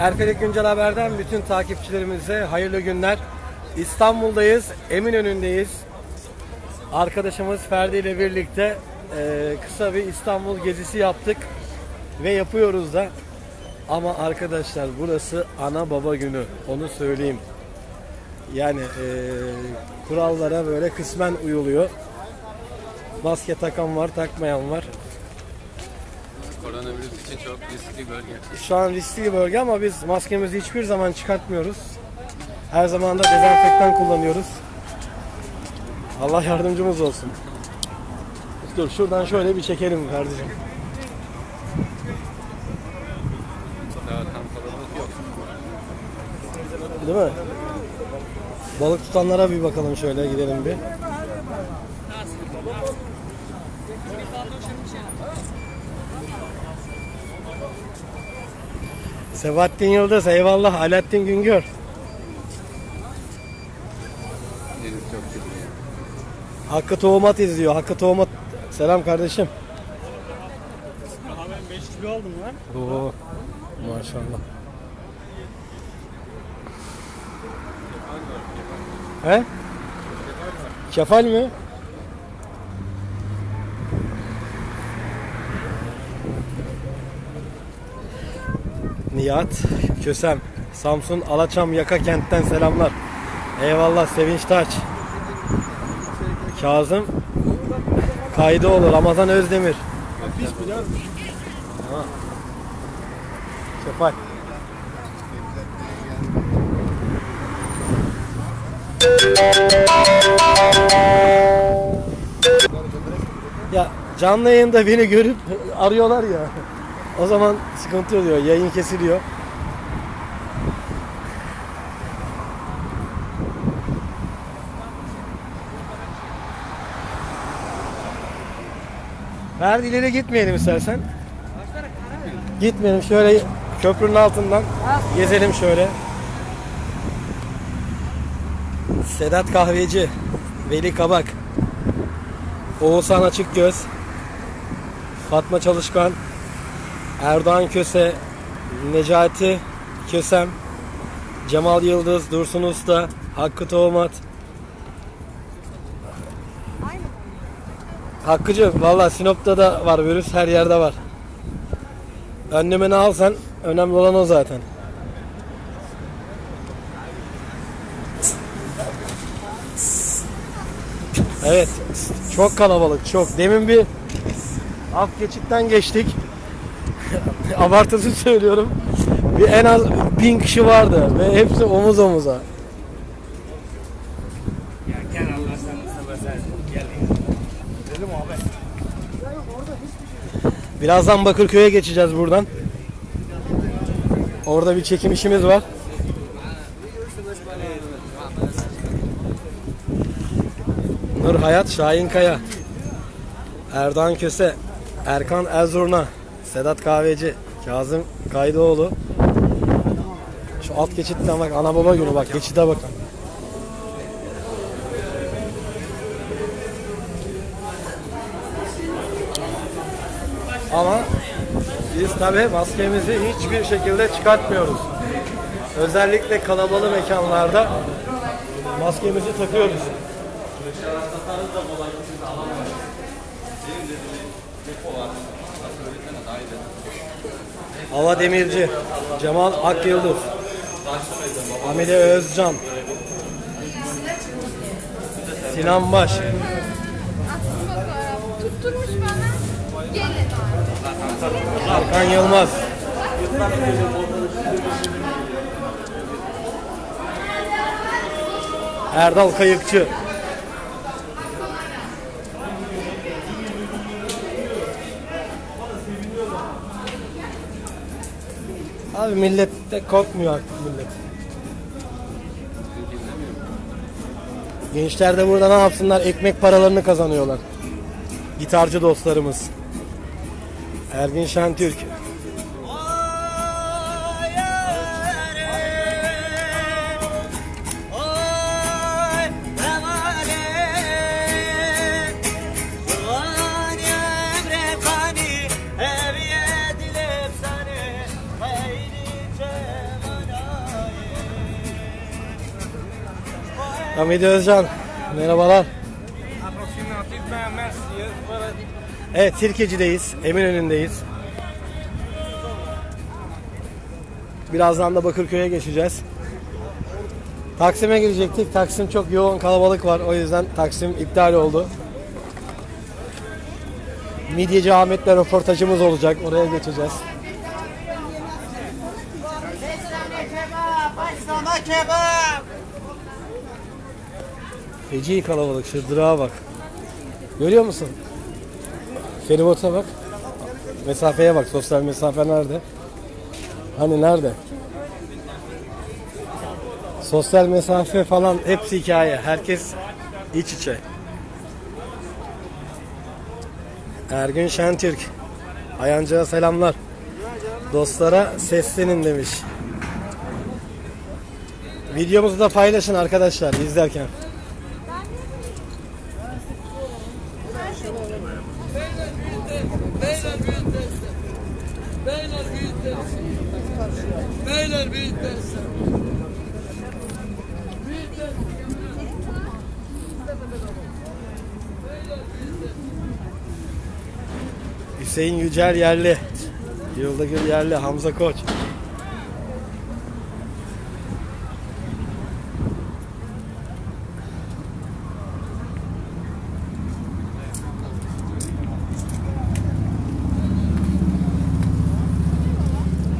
Erfelek Güncel Haber'den bütün takipçilerimize hayırlı günler. İstanbul'dayız, Eminönü'ndeyiz. Arkadaşımız Ferdi ile birlikte e, kısa bir İstanbul gezisi yaptık ve yapıyoruz da. Ama arkadaşlar burası ana baba günü, onu söyleyeyim. Yani e, kurallara böyle kısmen uyuluyor. Maske takan var, takmayan var. Koronavirüs için çok riskli bölge. Şu an riskli bölge ama biz maskemizi hiçbir zaman çıkartmıyoruz. Her zaman da dezenfektan kullanıyoruz. Allah yardımcımız olsun. Dur şuradan şöyle bir çekelim kardeşim. Daha tam kalabalık yok. Değil mi? Balık tutanlara bir bakalım şöyle gidelim bir. Sebahattin Yıldız eyvallah Alaaddin Güngör. Hakkı Tohumat izliyor. Hakkı Tohumat selam kardeşim. Abi ben 5 kilo aldım lan. Oo maşallah. He? Kefal mi? Nihat Kösem Samsun Alaçam Yaka kentten selamlar. Eyvallah Sevinç Taç. Kazım Kaydıoğlu Ramazan Özdemir. Kefal. Ya canlı yayında beni görüp arıyorlar ya. O zaman sıkıntı oluyor. Yayın kesiliyor. Ferdi ileri gitmeyelim istersen. Gitmeyelim şöyle köprünün altından gezelim şöyle. Sedat Kahveci, Veli Kabak, Oğuzhan Açıkgöz, Fatma Çalışkan, Erdoğan Köse, Necati Kösem, Cemal Yıldız, Dursun Usta, Hakkı Tohumat. Hakkıcı valla Sinop'ta da var virüs her yerde var. Önlemini alsan önemli olan o zaten. Evet çok kalabalık çok. Demin bir alt geçitten geçtik. Abartısı söylüyorum. Bir en az bin kişi vardı ve hepsi omuz omuza. Gel Allah sen Mustafa sen. Gel. Dedim abi. Birazdan Bakırköy'e geçeceğiz buradan. Orada bir çekim işimiz var. Nur Hayat Şahin Kaya. Erdoğan Köse. Erkan Erzurna. Sedat Kahveci. Kazım Kaydoğlu. Şu alt geçitten bak ana baba günü bak geçide bakın. Ama biz tabi maskemizi hiçbir şekilde çıkartmıyoruz. Özellikle kalabalık mekanlarda maskemizi takıyoruz. Hava Demirci, Cemal Akyıldız, Hamide Özcan, Sinan Baş. Hakan Yılmaz. Erdal Kayıkçı. Abi millet de korkmuyor artık millet. Gençler de burada ne yapsınlar? Ekmek paralarını kazanıyorlar. Gitarcı dostlarımız. Ergin Şentürk. Hamidi Özcan. Merhabalar. Evet Sirkeci'deyiz. Eminönü'ndeyiz. Birazdan da Bakırköy'e geçeceğiz. Taksim'e gidecektik. Taksim çok yoğun kalabalık var. O yüzden Taksim iptal oldu. Midyeci Ahmet'le röportajımız olacak. Oraya geçeceğiz. Kebap. Feci kalabalık. Şu durağa bak. Görüyor musun? Feribota bak. Mesafeye bak. Sosyal mesafe nerede? Hani nerede? Sosyal mesafe falan hepsi hikaye. Herkes iç içe. Ergün Şentürk. Ayancı'ya selamlar. Dostlara seslenin demiş. Videomuzu da paylaşın arkadaşlar izlerken. Beyler büyük. Beyler büyük. Beyler büyük destek. Büyük. Hüseyin Yücel yerli. Yıldagül yerli. Hamza Koç.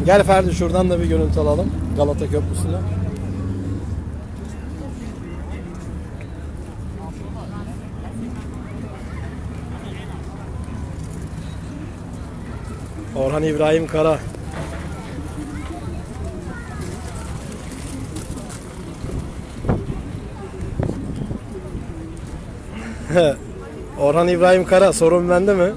Gel Ferdi şuradan da bir görüntü alalım. Galata Köprüsü'ne. Orhan İbrahim Kara. Orhan İbrahim Kara sorun bende mi?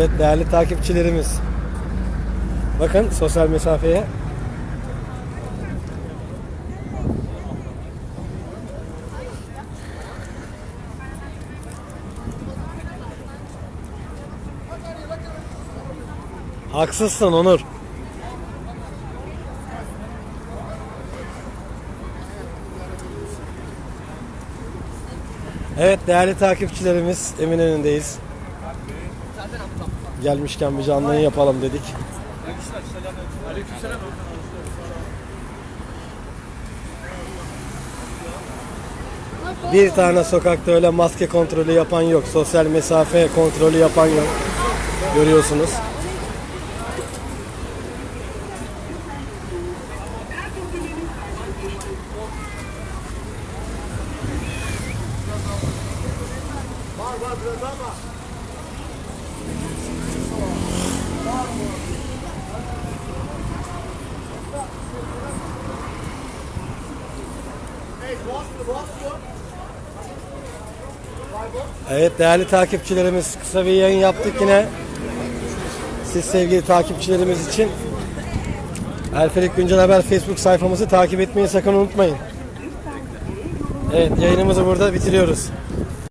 Evet değerli takipçilerimiz. Bakın sosyal mesafeye. Haksızsın Onur. Evet değerli takipçilerimiz Eminönü'ndeyiz. Gelmişken bir canlı yayın yapalım dedik. Bir tane sokakta öyle maske kontrolü yapan yok. Sosyal mesafe kontrolü yapan yok. Görüyorsunuz. Evet değerli takipçilerimiz kısa bir yayın yaptık yine. Siz sevgili takipçilerimiz için Erfelik Güncel Haber Facebook sayfamızı takip etmeyi sakın unutmayın. Evet yayınımızı burada bitiriyoruz.